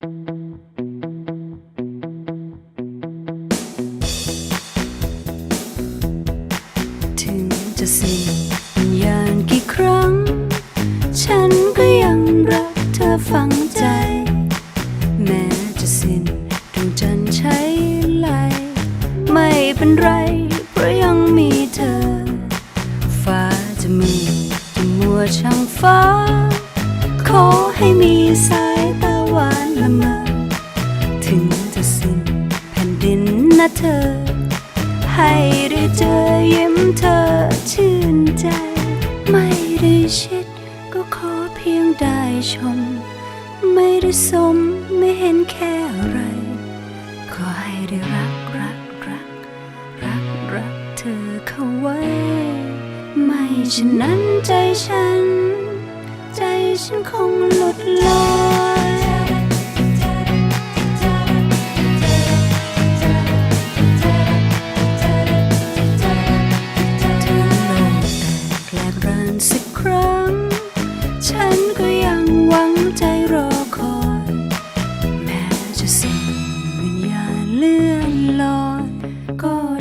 ถึงจะสิ้นวิญญาณกี่ครั้ง ฉันก็ยังรักเธอฝังใจ แม้จะสิ้นดวงจันทร์ใช้ไหลไม่เป็นไร เพราะยังมีเธอ ฟ้าจะมืดจะมัวช่างฟ้า ขอให้มีสาย เธอ ให้ได้เจอยิ้มเธอชื่นใจ ไม่ได้ชิดก็ขอเพียงได้ชม ไม่ได้สมไม่เห็นแค่อะไร ขอให้ได้รักรักรัก รักรักเธอเข้าไว้ ไม่ฉะนั้นใจฉัน ใจฉันคงหลุดลอย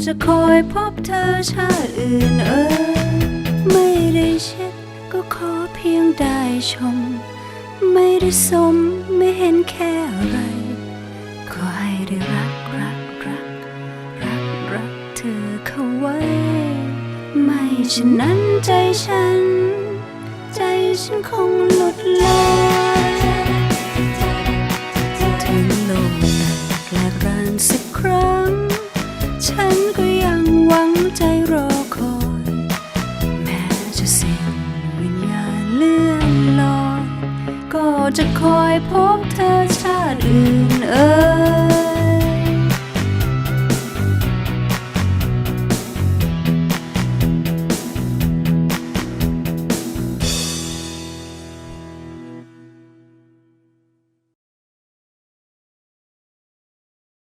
จะคอยพบเธอชาติอื่นเอ่ยไม่ได้เช็ดก็ขอเพียงได้ชม ไม่ได้สมไม่เห็นแค่อะไร ขอให้ได้รักรักรักรักรักเธอเข้าไว้ ไม่ฉะนั้นใจฉัน ใจฉันคงหลุดลอย จะคอยพบ